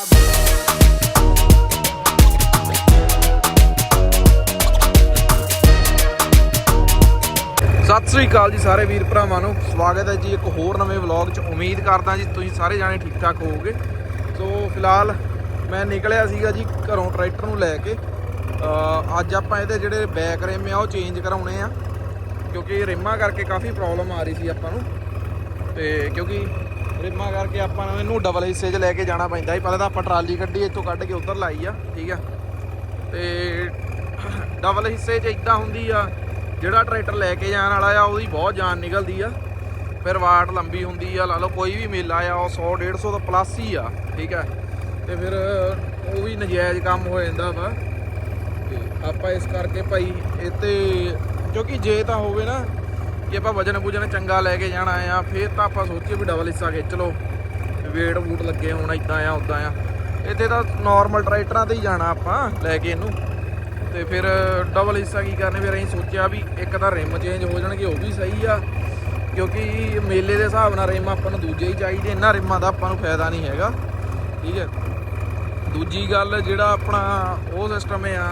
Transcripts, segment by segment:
ਸਤਿ ਸ੍ਰੀ ਅਕਾਲ ਜੀ ਸਾਰੇ ਵੀਰ ਭਰਾਵਾਂ ਨੂੰ। ਸਵਾਗਤ ਹੈ ਜੀ ਇੱਕ ਹੋਰ ਨਵੇਂ ਵਲੌਗ 'ਚ। ਉਮੀਦ ਕਰਦਾ ਜੀ ਤੁਸੀਂ ਸਾਰੇ ਜਾਣੇ ਠੀਕ ਠਾਕ ਹੋਵੋਗੇ। ਸੋ ਫਿਲਹਾਲ ਮੈਂ ਨਿਕਲਿਆ ਸੀਗਾ ਜੀ ਘਰੋਂ ਟਰੈਕਟਰ ਨੂੰ ਲੈ ਕੇ। ਅੱਜ ਆਪਾਂ ਇਹਦੇ ਜਿਹੜੇ ਬੈਕ ਰੇਮ ਆ ਉਹ ਚੇਂਜ ਕਰਾਉਣੇ ਆ। ਕਿਉਂਕਿ ਰੇਮਾਂ ਕਰਕੇ ਕਾਫੀ ਪ੍ਰੋਬਲਮ ਆ ਰਹੀ ਸੀ ਆਪਾਂ ਨੂੰ। ਤੇ ਕਿਉਂਕਿ ਰਿਮਾਂ ਕਰਕੇ ਆਪਾਂ ਨੂੰ ਇਹਨੂੰ ਡਬਲ ਹਿੱਸੇ 'ਚ ਲੈ ਕੇ ਜਾਣਾ ਪੈਂਦਾ ਸੀ। ਪਹਿਲਾਂ ਤਾਂ ਆਪਾਂ ਟਰਾਲੀ ਕੱਢੀ, ਇੱਥੋਂ ਕੱਢ ਕੇ ਉੱਧਰ ਲਾਈ ਆ, ਠੀਕ ਆ। ਤੇ ਡਬਲ ਹਿੱਸੇ 'ਚ ਇਦਾਂ ਹੁੰਦੀ ਆ, ਜਿਹੜਾ ਟਰੈਕਟਰ ਲੈ ਕੇ ਜਾਣ ਵਾਲਾ ਆ, ਉਹਦੀ ਬਹੁਤ ਜਾਨ ਨਿਕਲਦੀ ਆ। ਫਿਰ ਵਾਟ ਲੰਬੀ ਹੁੰਦੀ ਆ, ਲਾ ਲਓ ਕੋਈ ਵੀ ਮੇਲਾ ਆ, ਉਹ 100 150 ਤੋਂ ਪਲੱਸ ਹੀ ਆ, ਠੀਕ ਆ। ਤੇ ਫਿਰ ਉਹ ਵੀ ਨਜਾਇਜ਼ ਕੰਮ ਹੋ ਜਾਂਦਾ ਵਾ। ਤੇ ਆਪਾਂ ਇਸ ਕਰਕੇ ਭਾਈ, ਇਹ ਤੇ ਕਿਉਂਕਿ ਜੇ ਤਾਂ ਹੋਵੇ ਨਾ ਕਿ ਆਪਾਂ ਵਜਨ ਵੁਜਨ ਚੰਗਾ ਲੈ ਕੇ ਜਾਣਾ ਆ, ਫਿਰ ਤਾਂ ਆਪਾਂ ਸੋਚੀਏ ਵੀ ਡਬਲ ਹਿੱਸਾ ਖਿੱਚ ਲਓ। ਵੇਟ ਵੂਟ ਲੱਗੇ ਹੋਣ ਇਦਾਂ ਆ ਉਦਾਂ ਆ। ਇੱਥੇ ਤਾਂ ਨਾਰਮਲ ਟਰੈਕਟਰਾਂ ਤੇ ਹੀ ਜਾਣਾ ਆਪਾਂ, ਲੈ ਕੇ ਇਹਨੂੰ। ਤੇ ਫਿਰ ਡਬਲ ਹਿੱਸਾ ਕੀ ਕਰਨੇ, ਫਿਰ ਅਸੀਂ ਸੋਚਿਆ ਵੀ ਇੱਕ ਤਾਂ ਰਿਮ ਚੇਂਜ ਹੋ ਜਾਣਗੇ, ਉਹ ਵੀ ਸਹੀ ਆ। ਕਿਉਂਕਿ ਮੇਲੇ ਦੇ ਹਿਸਾਬ ਨਾਲ ਰਿਮ ਆਪਾਂ ਨੂੰ ਦੂਜੇ ਹੀ ਚਾਹੀਦੇ, ਇਹਨਾਂ ਰਿਮਾਂ ਦਾ ਆਪਾਂ ਨੂੰ ਫਾਇਦਾ ਨਹੀਂ ਹੈਗਾ। ਠੀਕ ਹੈ। ਦੂਜੀ ਗੱਲ ਜਿਹੜਾ ਆਪਣਾ ਉਹ ਸਿਸਟਮ ਆ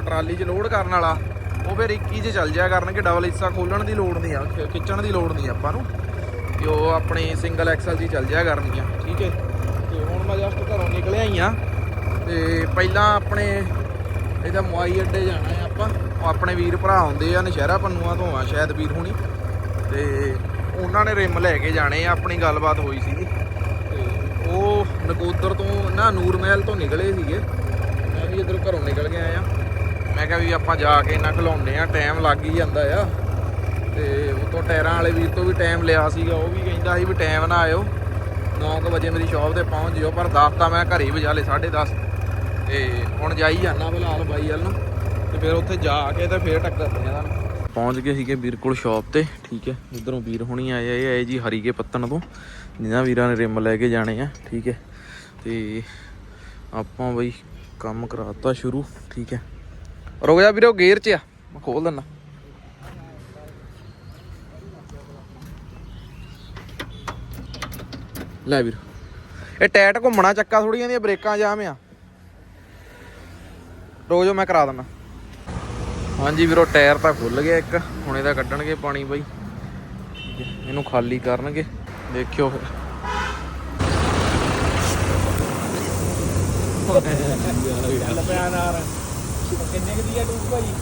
ਟਰਾਲੀ 'ਚ ਲੋਡ ਕਰਨ ਵਾਲਾ। ਉਹ ਫਿਰ 21 'ਚ ਚੱਲ ਜਾਇਆ ਕਰਨਗੇ ਡਬਲ ਹਿੱਸਾ ਖੋਲਣ ਦੀ ਲੋੜ ਨਹੀਂ ਆ, ਖਿ- ਖਿੱਚਣ ਦੀ ਲੋੜ ਨਹੀਂ ਆਪਾਂ ਨੂੰ। ਕਿ ਉਹ ਆਪਣੇ ਸਿੰਗਲ ਐਕਸਲ 'ਚ ਚੱਲ ਜਾਇਆ ਕਰਨਗੀਆਂ, ਠੀਕ ਹੈ? ਤੇ ਹੁਣ ਮੈਂ ਜਸਟ ਘਰੋਂ ਨਿਕਲਿਆ ਹੀ ਆ, ਤੇ ਪਹਿਲਾਂ ਆਪਣੇ ਇਹਦਾ ਮੁਆਈ ਅੱਡੇ ਜਾਣਾ ਹੈ ਆਪਾਂ। ਉਹ ਆਪਣੇ ਵੀਰ ਭਰਾ ਆਉਂਦੇ ਆ ਨਸ਼ਹਿਰਾ ਪੰਨੂਆਂ ਤੋਂ ਆ, ਸ਼ਾਇਦ ਵੀਰ ਹੁਣੀ। ਤੇ ਉਹਨਾਂ ਨੇ ਰਿਮ ਲੈ ਕੇ ਜਾਣੇ ਆ, ਆਪਣੀ ਗੱਲਬਾਤ ਹੋਈ ਸੀਗੀ। ਤੇ ਉਹ ਨਕੋਦਰ ਤੋਂ, ਨਾ ਨੂਰ ਮਹਿਲ ਤੋਂ ਨਿਕਲੇ ਸੀਗੇ। ਮੈਂ ਵੀ ਇਧਰੋਂ ਘਰੋਂ ਨਿਕਲ ਕੇ ਆਇਆ ਮੈਂ ਕਿਹਾ ਵੀ ਆਪਾਂ ਜਾ ਕੇ ਇਹਨਾਂ ਖਲਾਉਂਦੇ ਆ ਟਾਈਮ ਲੱਗ ਹੀ ਜਾਂਦਾ ਆ। ਤੇ ਉਤੋਂ ਟਾਇਰਾਂ ਵਾਲੇ ਵੀਰ ਤੋਂ ਵੀ ਟਾਈਮ ਲਿਆ ਸੀਗਾ ਉਹ ਵੀ ਕਹਿੰਦਾ ਸੀ ਵੀ ਟਾਈਮ ਨਾ ਆਇਓ। 9 ਵਜੇ ਮੇਰੀ ਸ਼ਾਪ ਤੇ ਪਹੁੰਚ ਜਿਓ ਪਰ ਦਸ ਤਾਂ ਮੈਂ ਘਰੇ ਹੀ ਵਜਾ ਲਏ 10:30 ਤੇ ਹੁਣ ਜਾਈ ਜਾਣਾ ਫਿਲਹਾਲ ਬਾਈ ਵੱਲ ਨੂੰ। ਤੇ ਫਿਰ ਉੱਥੇ ਜਾ ਕੇ ਤੇ ਫੇਰ ਟੱਕਰਦੇ ਆ ਤੁਹਾਨੂੰ ਪਹੁੰਚ ਗਏ ਸੀਗੇ ਵੀਰ ਕੋਲ ਸ਼ਾਪ ਤੇ ਠੀਕ ਹੈ। ਇਧਰੋਂ ਵੀਰ ਹੁਣੀ ਆਏ ਆ, ਆਏ ਜੀ ਹਰੀਕੇ ਪੱਤਣ ਤੋਂ। ਜਿਨ੍ਹਾਂ ਵੀਰਾਂ ਨੇ ਰਿਮ ਲੈ ਕੇ ਜਾਣੇ ਆ ਠੀਕ ਹੈ। ਤੇ ਆਪਾਂ ਬਈ ਕੰਮ ਕਰਾਤਾ ਸ਼ੁਰੂ ਠੀਕ ਹੈ। ਰੁਕ ਜਾ ਵੀਰੇ ਉਹ ਗੇਅਰ 'ਚ ਆ। ਮੈਂ ਖੋਲ ਦਿੰਦਾ ਲੈ ਵੀਰ। ਇਹ ਟਾਇਟ ਘੁੰਮਣਾ ਚੱਕਾ ਥੋੜੀਆਂ ਦੀਆਂ ਬ੍ਰੇਕਾਂ ਜਾਮ ਆ। ਰੋਜੋ ਮੈਂ ਕਰਾ ਦਿੰਦਾ ਹਾਂਜੀ ਵੀਰੋ, ਟਾਇਰ ਤਾਂ ਖੁੱਲ ਗਿਆ ਇੱਕ। ਹੁਣ ਇਹਦਾ ਕੱਢਣਗੇ ਪਾਣੀ ਬਾਈ। ਇਹਨੂੰ ਖਾਲੀ ਕਰਨਗੇ। ਦੇਖਿਓ ਫਿਰ। ਚੱਲ ਪਿਆ ਕਿੰਨੇ ਕੁ ਦੀ ਆ ਟੂਬ ਭਾਜੀ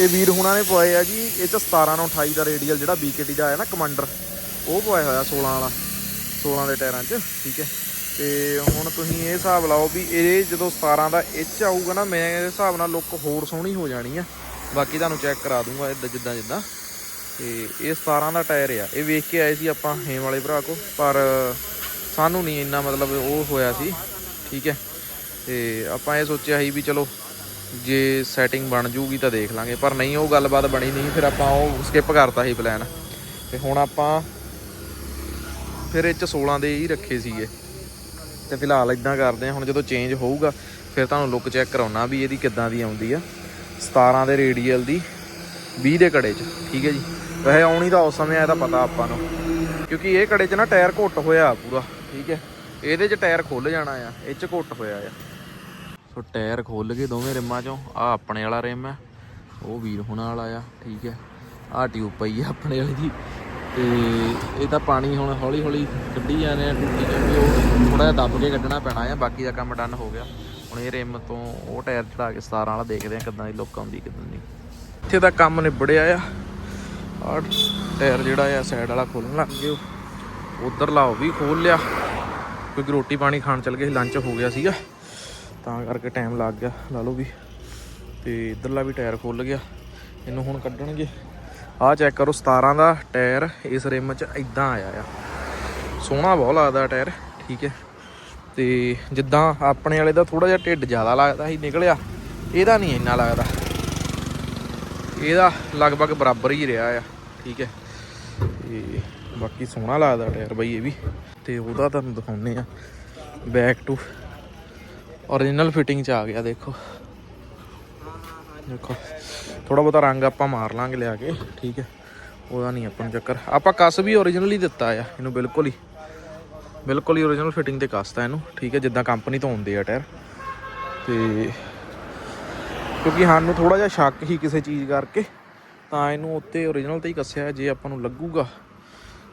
ਇਹ ਵੀਰ ਹੁਣਾਂ ਨੇ ਪਵਾਏ ਆ ਜੀ, ਇਹ ਚ 17 ਨੂੰ 28 ਦਾ ਰੇਡੀਅਲ ਜਿਹੜਾ BKT ਦਾ ਆਇਆ ਨਾ, ਕਮਾਂਡਰ, ਉਹ ਪਵਾਇਆ ਹੋਇਆ 16 ਵਾਲਾ। 16 ਦੇ ਟਾਇਰਾਂ 'ਚ, ਠੀਕ ਹੈ। ਤੇ ਹੁਣ ਤੁਸੀਂ ਇਹ ਹਿਸਾਬ ਲਾਓ ਵੀ ਇਹ ਜਦੋਂ 17 ਦਾ ਇਹ 'ਚ ਆਊਗਾ ਨਾ, ਮੈਂ ਇਹ ਹਿਸਾਬ ਨਾਲ ਲੁੱਕ ਹੋਰ ਸੋਹਣੀ ਹੋ ਜਾਣੀ ਆ। ਬਾਕੀ ਤੁਹਾਨੂੰ ਚੈੱਕ ਕਰਾ ਦੂੰਗਾ ਇਦਾਂ ਜਿੱਦਾਂ ਜਿੱਦਾਂ। ਤੇ ਇਹ 17 ਦਾ ਟਾਇਰ ਆ। ਇਹ ਵੇਖ ਕੇ ਆਏ ਸੀ ਆਪਾਂ ਹੇਮ ਵਾਲੇ ਭਰਾ ਕੋ ਪਰ ਸਾਨੂੰ ਨਹੀਂ ਇੰਨਾ ਮਤਲਬ ਉਹ ਹੋਇਆ ਸੀ, ਠੀਕ ਹੈ। ਤੇ ਆਪਾਂ ਇਹ ਸੋਚਿਆ ਸੀ ਵੀ ਚਲੋ, ਜੇ ਸੈਟਿੰਗ ਬਣ ਜੂਗੀ ਤਾਂ ਦੇਖ ਲਾਂਗੇ, ਪਰ ਨਹੀਂ, ਉਹ ਗੱਲਬਾਤ ਬਣੀ ਨਹੀਂ, ਫਿਰ ਆਪਾਂ ਉਹ ਸਕਿਪ ਕਰਤਾ ਸੀ ਪਲਾਨ ਤੇ ਹੁਣ ਆਪਾਂ ਫਿਰ ਇਹ ਚ 16 ਦੇ ਹੀ ਰੱਖੇ ਸੀਗੇ। ਤੇ ਫਿਲਹਾਲ ਇਦਾਂ ਕਰਦੇ ਆ ਹੁਣ ਜਦੋਂ ਚੇਂਜ ਹੋਊਗਾ, ਫਿਰ ਤੁਹਾਨੂੰ ਲੁੱਕ ਚੈੱਕ ਕਰਾਉਣਾ ਵੀ ਇਹਦੀ ਕਿੱਦਾਂ ਦੀ ਆਉਂਦੀ ਆ। 17 ਦੇ ਰੇਡੀਅਲ ਦੀ 20 ਦੇ ਕੜੇ 'ਚ, ਠੀਕ ਹੈ ਜੀ। ਵੈਸੇ ਆਉਣੀ ਤਾਂ ਉਸ ਸਮੇਂ ਆ ਤਾਂ ਪਤਾ ਆਪਾਂ ਨੂੰ। ਕਿਉਂਕਿ ਇਹ ਕੜੇ 'ਚ ਨਾ ਟਾਇਰ ਘੁੱਟ ਹੋਇਆ ਪੂਰਾ, ਠੀਕ ਹੈ। ਇਹਦੇ 'ਚ ਟਾਇਰ ਖੁੱਲ ਜਾਣਾ ਆ, ਇਹ 'ਚ ਘੁੱਟ ਹੋਇਆ ਆ। ਸੋ ਟਾਇਰ ਖੁੱਲ ਗਏ ਦੋਵੇਂ ਰਿਮਾਂ 'ਚੋਂ, ਆ ਆਪਣੇ ਵਾਲਾ ਰਿਮ ਹੈ ਉਹ ਵੀਰ ਹੁਣਾਂ ਵਾਲਾ ਆ, ਠੀਕ ਹੈ। ਆ ਟਿਊਬ ਪਈ ਆ ਆਪਣੇ ਵਾਲੀ ਦੀ। ਤੇ ਇਹ ਤਾਂ ਪਾਣੀ ਹੁਣ ਹੌਲੀ ਹੌਲੀ ਕੱਢੀ ਜਾਂਦੇ ਆ, ਟੁੱਟੀ ਜਾਂਦੀ ਉਹ ਥੋੜਾ ਜਿਹਾ ਦੱਬ ਕੇ ਕੱਢਣਾ ਪੈਣਾ ਆ, ਬਾਕੀ ਦਾ ਕੰਮ ਡਨ ਹੋ ਗਿਆ। ਹੁਣ ਇਹ ਰਿਮ ਤੋਂ ਉਹ ਟਾਇਰ ਚੜਾ ਕੇ 17 ਵਾਲਾ ਦੇਖਦੇ ਆ ਕਿੱਦਾਂ ਦੀ ਲੁੱਕ ਆਉਂਦੀ, ਕਿੱਦਾਂ ਨਹੀਂ। ਇੱਥੇ ਦਾ ਕੰਮ ਨਿਬੜਿਆ ਆ। ਆ ਟਾਇਰ ਜਿਹੜਾ ਆ ਸਾਈਡ ਵਾਲਾ ਖੋਲਣ ਲੱਗ ਗਏ ਉਧਰ ਲਾਓ ਵੀ ਖੋਲ ਲਿਆ। ਕਿਉਂਕਿ ਰੋਟੀ ਪਾਣੀ ਖਾਣ ਚੱਲ ਗਏ ਲੰਚ ਹੋ ਗਿਆ ਸੀਗਾ। ਤਾਂ ਕਰਕੇ ਟਾਈਮ ਲੱਗ ਗਿਆ, ਲਾ ਲਓ ਵੀ। ਤੇ ਇਧਰਲਾ ਵੀ ਟਾਇਰ ਖੁੱਲ ਗਿਆ। ਇਹਨੂੰ ਹੁਣ ਕੱਢਣਗੇ। ਆਹ ਚੈੱਕ ਕਰੋ 17 ਦਾ ਟਾਇਰ ਇਸ ਰਿਮ 'ਚ ਇਦਾਂ ਆਇਆ ਆ। ਸੋਹਣਾ ਬਹੁਤ ਲੱਗਦਾ ਟਾਇਰ ਠੀਕ ਹੈ। ਤੇ ਜਿੱਦਾਂ ਆਪਣੇ ਵਾਲੇ ਦਾ ਥੋੜਾ ਜਿਹਾ ਢਿੱਡ ਜ਼ਿਆਦਾ ਲੱਗਦਾ ਸੀ, ਨਿਕਲਿਆ, ਇਹਦਾ ਨਹੀਂ ਇੰਨਾ ਲੱਗਦਾ। ਇਹਦਾ ਲਗਭਗ ਬਰਾਬਰ ਹੀ ਰਿਹਾ ਆ, ਠੀਕ ਹੈ। ਤੇ ਬਾਕੀ ਸੋਹਣਾ ਲੱਗਦਾ ਟਾਇਰ ਬਾਈ ਇਹ ਵੀ। ਤੇ ਉਹਦਾ ਤੁਹਾਨੂੰ ਦਿਖਾਉਨੇ ਆ ਬੈਕ ਟੂ origignal ਫਿਟਿੰਗ ਚ ਆ ਗਿਆ, ਦੇਖੋ। ਦੇਖੋ। ਥੋੜਾ ਬਹੁਤਾ ਰੰਗ ਆਪਾਂ ਮਾਰ ਲਾਂਗੇ ਲਿਆ ਕੇ, ਠੀਕ ਹੈ। ਉਹਦਾ ਨਹੀਂ ਆਪਾਂ ਨੂੰ ਚੱਕਰ। ਆਪਾਂ ਕਸ ਵੀ origignal ਹੀ ਦਿੱਤਾ ਆ, ਇਹਨੂੰ ਬਿਲਕੁਲ ਹੀ। ਬਿਲਕੁਲ ਹੀ origignal ਫਿਟਿੰਗ ਤੇ ਕਸਤਾ ਇਹਨੂੰ, ਠੀਕ ਹੈ, ਜਿੱਦਾਂ ਕੰਪਨੀ ਤੋਂ ਆਉਂਦੇ ਆ ਟਾਇਰ। ਤੇ ਕਿਉਂਕਿ ਸਾਨੂੰ ਥੋੜਾ ਜਿਹਾ ਸ਼ੱਕ ਹੀ ਕਿਸੇ ਚੀਜ਼ ਕਰਕੇ, ਤਾਂ ਇਹਨੂੰ ਉੱਤੇ origignal ਤੇ ਹੀ ਕੱਸਿਆ ਜੇ ਆਪਾਂ ਨੂੰ ਲੱਗੂਗਾ।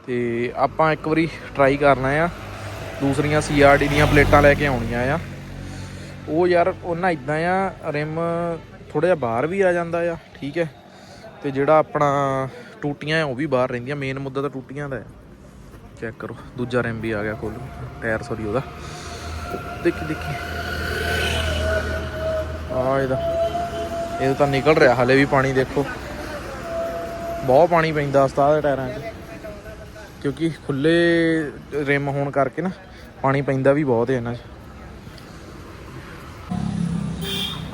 ਤੇ ਆਪਾਂ ਇੱਕ ਵਾਰੀ ਟਰਾਈ ਕਰਨਾ ਆ, ਦੂਸਰੀਆਂ CRD ਦੀਆਂ ਪਲੇਟਾਂ ਲੈ ਕੇ ਆਉਣੀਆਂ ਆ। ਉਹ ਯਾਰ, ਉਹਨਾਂ ਇਦਾਂ ਆ, ਰਿਮ ਥੋੜਾ ਜਿਹਾ ਬਾਹਰ ਵੀ ਆ ਜਾਂਦਾ ਆ, ਠੀਕ ਹੈ। ਤੇ ਜਿਹੜਾ ਆਪਣਾ ਟੂਟੀਆਂ ਉਹ ਵੀ ਬਾਹਰ ਰਹਿੰਦੀਆਂ। ਮੇਨ ਮੁੱਦਾ ਤਾਂ ਟੂਟੀਆਂ ਦਾ ਹੈ ਚੈੱਕ ਕਰੋ, ਦੂਜਾ ਰਿਮ ਵੀ ਆ ਗਿਆ ਖੋਲ ਟਾਇਰ ਸੌਰੀ ਉਹਦਾ। ਦੇਖੀ ਦੇਖੀ। ਆ ਇਹਦਾ। ਇਹ ਤਾਂ ਨਿਕਲ ਰਿਹਾ, ਹਲੇ ਵੀ ਪਾਣੀ ਦੇਖੋ। ਬਹੁਤ ਪਾਣੀ ਪੈਂਦਾ ਉਸਤਾਦ ਦੇ ਟਾਇਰਾਂ 'ਚ। ਕਿਉਂਕਿ ਖੁੱਲੇ ਰਿਮ ਹੋਣ ਕਰਕੇ ਨਾ, ਪਾਣੀ ਪੈਂਦਾ ਵੀ ਬਹੁਤ ਹੈ ਇਹਨਾਂ 'ਚ।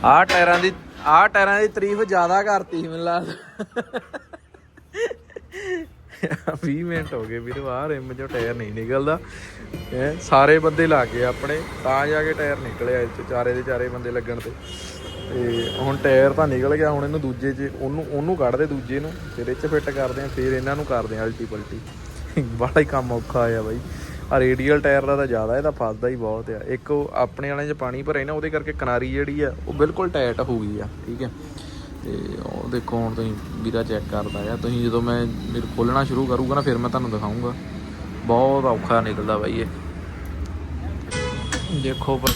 ਆਹ ਟਾਇਰਾਂ ਦੀ ਆਹ ਟਾਇਰਾਂ ਦੀ ਤਾਰੀਫ ਜ਼ਿਆਦਾ ਕਰਤੀ ਸੀ ਮੈਨੂੰ ਲੱਗਦਾ। 20 ਮਿੰਟ ਹੋ ਗਏ ਵੀਰ, ਆਹ ਰਿਮ ਜੋ ਟਾਇਰ ਨਹੀਂ ਨਿਕਲਦਾ। ਹੈਂ, ਸਾਰੇ ਬੰਦੇ ਲਾ ਗਏ ਆਪਣੇ, ਤਾਂ ਜਾ ਕੇ ਟਾਇਰ ਨਿਕਲਿਆ ਇਹ 'ਚ, ਚਾਰੇ ਦੇ ਚਾਰੇ ਬੰਦੇ ਲੱਗਣ ਤੇ। ਤੇ ਹੁਣ ਟਾਇਰ ਤਾਂ ਨਿਕਲ ਗਿਆ, ਹੁਣ ਇਹਨੂੰ ਦੂਜੇ 'ਚ, ਉਹਨੂੰ ਉਹਨੂੰ ਕੱਢਦੇ ਦੂਜੇ ਨੂੰ, ਫਿਰ ਇਹ 'ਚ ਫਿੱਟ ਕਰਦੇ ਆ, ਫਿਰ ਇਹਨਾਂ ਨੂੰ ਕਰਦੇ ਆ ਅਲਟੀ ਪਲਟੀ ਬੜਾ ਹੀ ਕੰਮ ਔਖਾ ਆ ਬਾਈ। ਆ ਰੇਡੀਅਲ ਟਾਇਰ ਦਾ ਤਾਂ ਜ਼ਿਆਦਾ ਇਹਦਾ ਫਸਦਾ ਹੀ ਬਹੁਤ ਆ। ਇੱਕ ਉਹ ਆਪਣੇ ਵਾਲਿਆਂ 'ਚ ਪਾਣੀ ਭਰੇ ਨਾ, ਉਹਦੇ ਕਰਕੇ ਕਿਨਾਰੀ ਜਿਹੜੀ ਆ, ਉਹ ਬਿਲਕੁਲ ਟਾਈਟ ਹੋ ਗਈ ਆ, ਠੀਕ ਹੈ ਤੇ ਉਹ ਦੇਖੋ ਹੁਣ ਤੁਸੀਂ ਵੀਰਾ ਚੈੱਕ ਕਰਦਾ ਆ, ਤੁਸੀਂ ਜਦੋਂ ਮੈਂ ਮੇਰੇ ਖੋਲਣਾ ਸ਼ੁਰੂ ਕਰੂਗਾ ਨਾ, ਫਿਰ ਮੈਂ ਤੁਹਾਨੂੰ ਦਿਖਾਉਂਗਾ ਬਹੁਤ ਔਖਾ ਨਿਕਲਦਾ ਬਾਈ ਇਹ। ਦੇਖੋ ਪਰ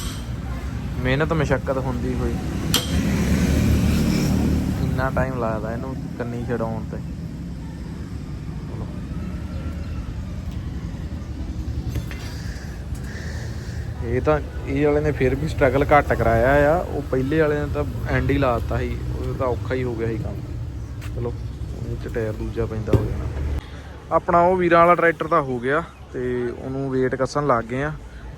ਮਿਹਨਤ, ਮਸ਼ੱਕਤ ਹੁੰਦੀ ਹੋਈ। ਇੰਨਾ ਟਾਈਮ ਲੱਗਦਾ ਇਹਨੂੰ ਕੰਨੀ ਛਡਾਉਣ ਤੇ ਚਲੋ। ਇਹ ਤਾਂ ਇਹ ਵਾਲੇ ਨੇ ਫਿਰ ਵੀ ਸਟਰਗਲ ਘੱਟ ਕਰਾਇਆ ਆ। ਉਹ ਪਹਿਲੇ ਵਾਲੇ ਨੇ ਤਾਂ ਐਂਡ ਹੀ ਲਾਤਾ ਸੀ। ਉਹ ਤਾਂ ਔਖਾ ਹੀ ਹੋ ਗਿਆ ਸੀ ਕੰਮ। ਚਲੋ ਉਹ ਚ ਟਾਇਰ ਦੂਜਾ ਪੈਂਦਾ ਹੋ ਜਾਣਾ। ਆਪਣਾ ਉਹ ਵੀਰਾਂ ਵਾਲਾ ਟਰੈਕਟਰ ਤਾਂ ਹੋ ਗਿਆ ਤੇ ਉਹਨੂੰ ਵੇਟ ਕੱਸਣ ਲੱਗ ਗਏ ਆ।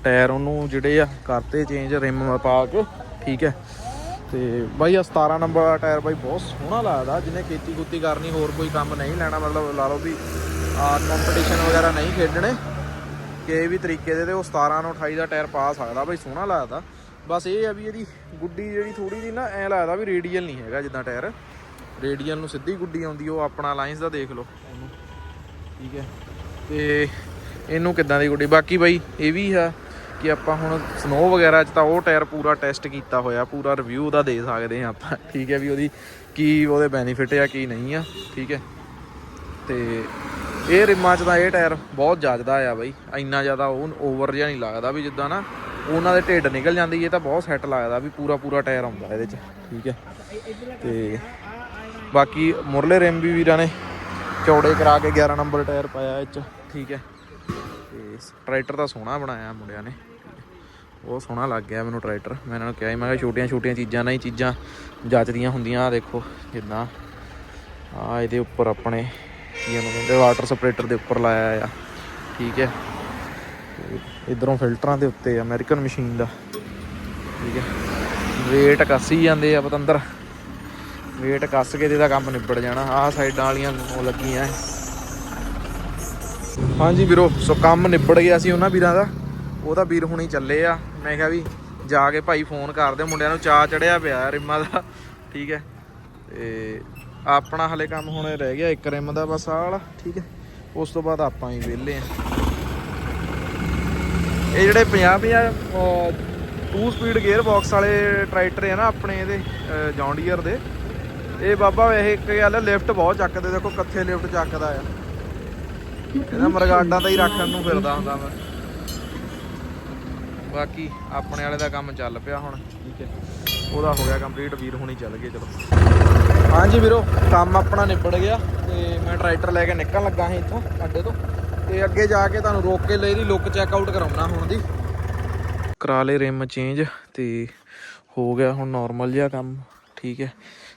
ਟਾਇਰ ਉਹਨੂੰ ਜਿਹੜੇ ਆ, ਕਰਤੇ ਚੇਂਜ ਰਿਮ ਪਾ ਕੇ, ਠੀਕ ਹੈ। ਤੇ ਬਾਈ ਆ 17 ਨੰਬਰ ਵਾਲਾ ਟਾਇਰ ਬਾਈ ਬਹੁਤ ਸੋਹਣਾ ਲੱਗਦਾ। ਜਿਹਨੇ ਖੇਤੀ ਕੁੱਤੀ ਕਰਨੀ, ਹੋਰ ਕੋਈ ਕੰਮ ਨਹੀਂ ਲੈਣਾ। ਮਤਲਬ ਲਾ ਲਓ ਵੀ ਆ ਕੰਪੀਟੀਸ਼ਨ ਵਗੈਰਾ ਨਹੀਂ ਖੇਡਣੇ। ਕਿਸੇ ਵੀ ਤਰੀਕੇ ਦੇ ਤੇ ਉਹ 17 ਨੂੰ 28 ਦਾ ਟਾਇਰ ਪਾ ਸਕਦਾ ਬਈ, ਸੋਹਣਾ ਲੱਗਦਾ। ਬਸ ਇਹ ਆ ਵੀ ਇਹਦੀ ਗੁੱਡੀ ਜਿਹੜੀ ਥੋੜੀ ਜੀ ਨਾ, ਐ ਲੱਗਦਾ ਵੀ ਰੇਡੀਅਲ ਨਹੀਂ ਹੈਗਾ ਜਿੱਦਾਂ ਟਾਇਰ। ਰੇਡੀਅਲ ਨੂੰ ਸਿੱਧੀ ਗੁੱਡੀ ਆਉਂਦੀ, ਉਹ ਆਪਣਾ ਲਾਈਨਸ ਦਾ ਦੇਖ ਲਓ। ਉਹਨੂੰ ਠੀਕ ਹੈ। ਤੇ ਇਹਨੂੰ ਕਿੱਦਾਂ ਦੀ ਗੁੱਡੀ? ਬਾਕੀ ਬਾਈ, ਇਹ ਵੀ ਆ ਕਿ ਆਪਾਂ ਹੁਣ ਸਨੋ ਵਗੈਰਾ 'ਚ ਤਾਂ ਉਹ ਟਾਇਰ ਪੂਰਾ ਟੈਸਟ ਕੀਤਾ ਹੋਇਆ, ਪੂਰਾ ਰਿਵਿਊ ਉਹਦਾ ਦੇ ਸਕਦੇ ਹਾਂ ਆਪਾਂ। ਠੀਕ ਹੈ ਵੀ ਉਹਦੀ ਕੀ ਉਹਦੇ ਬੈਨੀਫਿਟ ਆ, ਕੀ ਨਹੀਂ ਆ। ਠੀਕ ਹੈ। ਤੇ ਇਹ ਰਿਮਾਂ 'ਚ ਤਾਂ ਇਹ ਟਾਇਰ ਬਹੁਤ ਜੱਜਦਾ ਆ ਬਾਈ। ਇੰਨਾ ਜ਼ਿਆਦਾ ਉਹ ਓਵਰ ਜਿਹਾ ਨਹੀਂ ਲੱਗਦਾ ਵੀ ਜਿੱਦਾਂ ਨਾ ਉਹਨਾਂ ਦੇ ਢਿੱਡ ਨਿਕਲ ਜਾਂਦੀ ਇਹ ਤਾਂ ਬਹੁਤ ਸੈੱਟ ਲੱਗਦਾ ਵੀ ਪੂਰਾ ਪੂਰਾ ਟਾਇਰ ਆਉਂਦਾ ਇਹਦੇ 'ਚ। ਠੀਕ ਹੈ। ਤੇ ਬਾਕੀ ਮੁਰਲੇ ਰਿਮ ਵੀ ਵੀਰਾਂ ਨੇ ਚੌੜੇ ਕਰਾ ਕੇ 11 ਨੰਬਰ ਟਾਇਰ ਪਾਇਆ ਇਹ 'ਚ। ਠੀਕ ਹੈ। ਤੇ ਟਰੈਕਟਰ ਤਾਂ ਸੋਹਣਾ ਬਣਾਇਆ ਮੁੰਡਿਆਂ ਨੇ। ਬਹੁਤ ਸੋਹਣਾ ਲੱਗ ਗਿਆ ਮੈਨੂੰ ਟਰੈਕਟਰ। ਮੈਂ ਇਹਨਾਂ ਨੂੰ ਕਿਹਾ ਸੀ, ਮੈਂ ਕਿਹਾ ਛੋਟੀਆਂ ਛੋਟੀਆਂ ਚੀਜ਼ਾਂ ਨਾਲ ਹੀ ਚੀਜ਼ਾਂ ਜੱਚਦੀਆਂ ਹੁੰਦੀਆਂ ਆ ਦੇਖੋ ਜਿੱਦਾਂ ਆ ਇਹਦੇ ਉੱਪਰ ਆਪਣੇ ਕੀ ਉਹਨੂੰ ਕਹਿੰਦੇ ਵਾਟਰ ਸਪਰੇਟਰ ਦੇ ਉੱਪਰ ਲਾਇਆ ਆ। ਠੀਕ ਹੈ। ਇਧਰੋਂ ਫਿਲਟਰਾਂ ਦੇ ਉੱਤੇ ਅਮਰੀਕਨ ਮਸ਼ੀਨ ਦਾ। ਠੀਕ ਹੈ। ਵੇਟ ਕੱਸੀ ਜਾਂਦੇ ਆ ਪਤੰਦਰ। ਵੇਟ ਕੱਸ ਕੇ ਇਹਦਾ ਕੰਮ ਨਿਬੜ ਜਾਣਾ। ਆਹ ਸਾਈਡਾਂ ਵਾਲੀਆਂ ਉਹ ਲੱਗੀਆਂ ਹਾਂਜੀ ਵੀਰੋ, ਸੋ ਕੰਮ ਨਿਬੜ ਗਿਆ ਸੀ ਉਹਨਾਂ ਵੀਰਾਂ ਦਾ। ਉਹਦਾ ਤਾਂ ਵੀਰ ਹੁਣੀ ਚੱਲੇ ਆ। ਮੈਂ ਕਿਹਾ ਵੀ ਜਾ ਕੇ ਭਾਈ ਫੋਨ ਕਰਦੇ ਮੁੰਡਿਆਂ ਨੂੰ ਚਾਹ ਚੜਿਆ ਪਿਆ ਰਿਮਾਂ ਦਾ। ਠੀਕ ਹੈ। ਤੇ ਆਪਣਾ ਹਲੇ ਕੰਮ ਹੁਣ ਰਹਿ ਗਿਆ ਇੱਕ ਰਿਮ ਦਾ ਬਸ ਆਹ ਵਾਲਾ ਠੀਕ ਹੈ। ਉਸ ਤੋਂ ਬਾਅਦ ਆਪਾਂ ਹੀ ਵਿਹਲੇ ਆ ਇਹ ਜਿਹੜੇ 50 50 2 ਸਪੀਡ ਗੇਅਰ ਬਾਕਸ ਵਾਲੇ ਟਰੈਕਟਰ ਆ ਨਾ ਆਪਣੇ ਇਹਦੇ ਜੌਂਡੀਅਰ ਦੇ ਇਹ ਬਾਬਾ ਇਹ ਇੱਕ ਗੱਲ ਲਿਫਟ ਬਹੁਤ ਚੱਕਦੇ ਦੇਖੋ ਕੱਥੇ ਲਿਫਟ ਚੱਕਦਾ ਆ। ਇਹਦਾ ਮਰਗਾਡਾਂ ਤਾਂ ਹੀ ਰੱਖਣ ਨੂੰ ਫਿਰਦਾ ਹੁੰਦਾ ਮੈਂ। ਬਾਕੀ ਆਪਣੇ ਵਾਲੇ ਦਾ ਕੰਮ ਚੱਲ ਪਿਆ ਹੁਣ। ਠੀਕ ਹੈ। ਉਹਦਾ ਹੋ ਗਿਆ ਕੰਪਲੀਟ ਵੀਰ ਹੁਣੀ ਚੱਲ ਗਏ ਚਲੋ। ਹਾਂਜੀ ਵੀਰੋ, ਕੰਮ ਆਪਣਾ ਨਿਬੜ ਗਿਆ ਤੇ ਮੈਂ ਟਰੈਕਟਰ ਲੈ ਕੇ ਨਿਕਲਣ ਲੱਗਾ ਸੀ ਇੱਥੋਂ, ਅੱਡੇ ਤੋਂ। ਤੇ ਅੱਗੇ ਜਾ ਕੇ ਤੁਹਾਨੂੰ ਰੋਕ ਕੇ ਲੈ ਇਹਦੀ ਲੁੱਕ ਚੈੱਕ ਆਊਟ ਕਰਾਉਣਾ ਹੁਣ ਦੀ। ਕਰਾ ਲੇ ਰਿਮ ਚੇਂਜ ਤੇ ਹੋ ਗਿਆ ਹੁਣ ਨਾਰਮਲ ਜਿਹਾ ਕੰਮ, ਠੀਕ ਹੈ।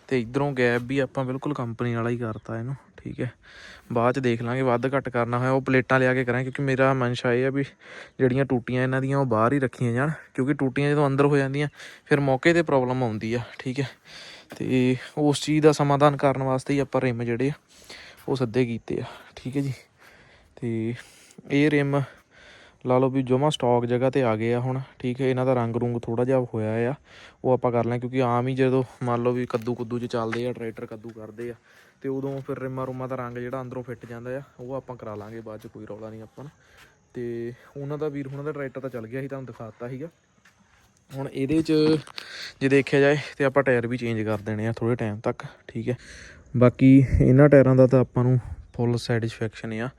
ਤੇ ਇਧਰੋਂ ਗੈਪ ਵੀ ਆਪਾਂ ਬਿਲਕੁਲ ਕੰਪਨੀ ਵਾਲਾ ਹੀ ਕਰਤਾ ਇਹਨੂੰ, ਠੀਕ ਹੈ। ਬਾਅਦ ਚ ਦੇਖ ਲਾਂਗੇ, ਵੱਧ ਘੱਟ ਕਰਨਾ ਹੋਇਆ, ਉਹ ਪਲੇਟਾਂ ਲਿਆ ਕੇ ਕਰਾਂ ਕਿਉਂਕਿ ਮੇਰਾ ਮਨਸ਼ਾ ਇਹ ਆ ਵੀ ਜਿਹੜੀਆਂ ਟੂਟੀਆਂ ਇਹਨਾਂ ਦੀਆਂ ਉਹ ਬਾਹਰ ਹੀ ਰੱਖੀਆਂ ਜਾਣ, ਕਿਉਂਕਿ ਟੂਟੀਆਂ ਜਦੋਂ ਅੰਦਰ ਹੋ ਜਾਂਦੀਆਂ, ਫਿਰ ਮੌਕੇ ਤੇ ਪ੍ਰੋਬਲਮ ਆਉਂਦੀ ਆ, ਠੀਕ ਹੈ। ਤੇ ਉਸ ਚੀਜ਼ ਦਾ ਸਮਾਧਾਨ ਕਰਨ ਵਾਸਤੇ ਹੀ ਆਪਾਂ ਰਿਮ ਜਿਹੜੇ ਆ, ਉਹ ਸੱਦੇ ਕੀਤੇ ਆ, ਠੀਕ ਹੈ ਜੀ। ਤੇ ਇਹ ਰਿਮ ਲਾ ਲਓ ਵੀ ਜਮਾ ਸਟਾਕ ਜਗ੍ਹਾ ਤੇ ਆ ਗਏ ਆ ਹੁਣ, ਠੀਕ ਹੈ। ਇਹਨਾਂ ਦਾ ਰੰਗ ਰੁੰਗ ਥੋੜਾ ਜਿਹਾ ਹੋਇਆ ਆ, ਉਹ ਆਪਾਂ ਕਰ ਲਾਂ ਕਿਉਂਕਿ ਆਮ ਹੀ ਜਦੋਂ ਮੰਨ ਲਓ ਵੀ ਕੱਦੂ ਕੁੱਦੂ ਚ ਚੱਲਦੇ ਆ, ਟਰੈਕਟਰ ਕੱਦੂ ਕਰਦੇ ਆ, ਤੇ ਉਦੋਂ ਫਿਰ ਰਿਮਾਂ ਰੁਮਾਂ ਦਾ ਰੰਗ ਜਿਹੜਾ ਅੰਦਰੋਂ ਫਿੱਟ ਜਾਂਦਾ ਆ, ਉਹ ਆਪਾਂ ਕਰਾ ਲਾਂਗੇ, ਬਾਅਦ ਚ ਕੋਈ ਰੌਲਾ ਨਹੀਂ ਆਪਾਂ ਨੂੰ। ਤੇ ਉਹਨਾਂ ਦਾ ਵੀਰ ਹੁਣਾਂ ਦਾ ਟਰੈਕਟਰ ਤਾਂ ਚੱਲ ਗਿਆ ਸੀ, ਤੁਹਾਨੂੰ ਦਿਖਾਤਾ ਸੀਗਾ। ਹੁਣ ਇਹਦੇ 'ਚ ਜੇ ਦੇਖਿਆ ਜਾਏ ਤੇ ਆਪਾਂ ਟਾਇਰ ਵੀ ਚੇਂਜ ਕਰ ਦੇਣੇ ਆ ਥੋੜੇ ਟਾਈਮ ਤੱਕ, ਠੀਕ ਹੈ। ਬਾਕੀ ਇਹਨਾਂ ਟਾਇਰਾਂ ਦਾ ਤਾਂ ਆਪਾਂ ਨੂੰ ਫੁੱਲ ਸੈਟੀਸਫੈਕਸ਼ਨ ਆ।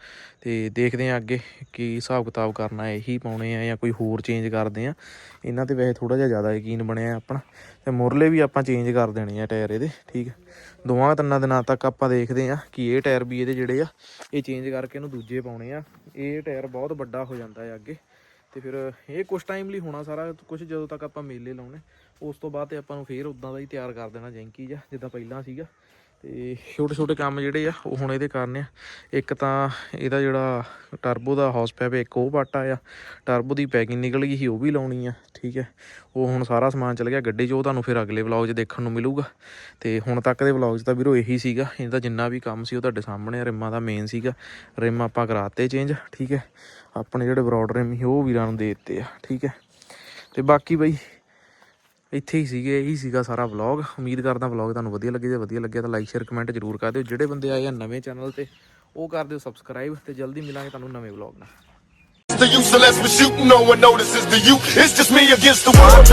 ਤੇ ਦੇਖਦੇ ਆ ਅੱਗੇ ਕੀ ਹਿਸਾਬ ਕਿਤਾਬ ਕਰਨਾ, ਇਹੀ ਪਾਉਣੇ ਆ ਜਾਂ ਕੋਈ ਹੋਰ ਚੇਂਜ ਕਰਦੇ ਆ। ਇਹਨਾਂ ਤੇ ਵੈਸੇ ਥੋੜਾ ਜਿਹਾ ਜ਼ਿਆਦਾ ਯਕੀਨ ਬਣਿਆ ਆਪਣਾ। ਤੇ ਮੁਰਲੇ ਵੀ ਆਪਾਂ ਚੇਂਜ ਕਰ ਦੇਣੇ ਆ ਟਾਇਰ ਇਹਦੇ, ਠੀਕ ਦੋਵਾਂ ਤਿੰਨਾਂ ਦਿਨਾਂ ਤੱਕ ਆਪਾਂ ਦੇਖਦੇ ਆ ਕਿ ਇਹ ਟਾਇਰ ਵੀ ਇਹਦੇ ਜਿਹੜੇ ਆ, ਇਹ ਚੇਂਜ ਕਰਕੇ ਇਹਨੂੰ ਦੂਜੇ ਪਾਉਣੇ ਆ। ਇਹ ਟਾਇਰ ਬਹੁਤ ਵੱਡਾ ਹੋ ਜਾਂਦਾ ਹੈ ਅੱਗੇ। ਤੇ ਫਿਰ ਇਹ ਕੁਝ ਟਾਈਮ ਲਈ ਹੋਣਾ ਸਾਰਾ ਕੁਝ ਜਦੋਂ ਤੱਕ ਆਪਾਂ ਮੇਲੇ ਲਾਉਣੇ, ਉਸ ਤੋਂ ਬਾਅਦ ਤੇ ਆਪਾਂ ਨੂੰ ਫੇਰ ਉਦਾਂ ਦਾ ਹੀ ਤਿਆਰ ਕਰ ਦੇਣਾ ਜੈਂਕੀ ਜਿਹਾ, ਜਿੱਦਾਂ ਪਹਿਲਾਂ ਸੀਗਾ। ਤੇ ਛੋਟੇ ਛੋਟੇ ਕੰਮ ਜਿਹੜੇ ਆ, ਉਹ ਹੁਣ ਇਹਦੇ ਕਰਨੇ ਆ। ਇੱਕ ਤਾਂ ਇਹਦਾ ਜਿਹੜਾ ਟਰਬੋ ਦਾ ਹਾਊਸ ਪੈਪ ਇੱਕ ਉਹ ਪਾਟਾ ਆ। ਟਰਬੋ ਦੀ ਪੈਕਿੰਗ ਨਿਕਲ ਗਈ ਸੀ, ਉਹ ਵੀ ਲਾਉਣੀ ਆ, ਠੀਕ ਹੈ ਉਹ ਹੁਣ ਸਾਰਾ ਸਮਾਨ ਚਲ ਗਿਆ ਗੱਡੀ 'ਚ, ਉਹ ਤੁਹਾਨੂੰ ਫਿਰ ਅਗਲੇ ਵਲੌਗ 'ਚ ਦੇਖਣ ਨੂੰ ਮਿਲੂਗਾ। ਤੇ ਹੁਣ ਤੱਕ ਦੇ ਵਲੌਗ 'ਚ ਤਾਂ ਵੀਰੋ ਇਹੀ ਸੀਗਾ ਇਹਦਾ ਜਿੰਨਾ ਵੀ ਕੰਮ ਸੀ ਉਹ ਤੁਹਾਡੇ ਸਾਹਮਣੇ ਆ, ਰਿਮਾਂ ਦਾ ਮੇਨ ਸੀਗਾ। ਰਿਮ ਆਪਾਂ ਕਰਾਤੇ ਚੇਂਜ ਠੀਕ ਹੈ ਆਪਣੇ ਜਿਹੜੇ ਬਰੋਡ ਰਿਮ ਸੀ, ਉਹ ਵੀਰਾਂ ਨੂੰ ਦੇ ਦਿੱਤੇ ਆ, ਠੀਕ ਹੈ ਤੇ ਬਾਕੀ ਬਈ ਇੱਥੇ ਹੀ ਸੀਗੇ ਇਹੀ ਸੀਗਾ ਸਾਰਾ ਵਲੌਗ ਉਮੀਦ ਕਰਦਾ ਵਲੌਗ ਤੁਹਾਨੂੰ ਵਧੀਆ ਲੱਗੇ ਜੇ ਵਧੀਆ ਲੱਗਿਆ ਤਾਂ ਲਾਈਕ ਸ਼ੇਅਰ ਕਮੈਂਟ ਜ਼ਰੂਰ ਕਰ ਦਿਓ। ਜਿਹੜੇ ਬੰਦੇ ਆਏ ਆ ਨਵੇਂ ਚੈਨਲ ਤੇ ਉਹ ਕਰ ਦਿਓ ਸਬਸਕ੍ਰਾਈਬ ਤੇ ਜਲਦੀ ਮਿਲਾਂਗੇ ਤੁਹਾਨੂੰ ਨਵੇਂ ਵਲੌਗ ਨਾਲ। The use unless we're shooting, no one notices the you. It's just me against the world.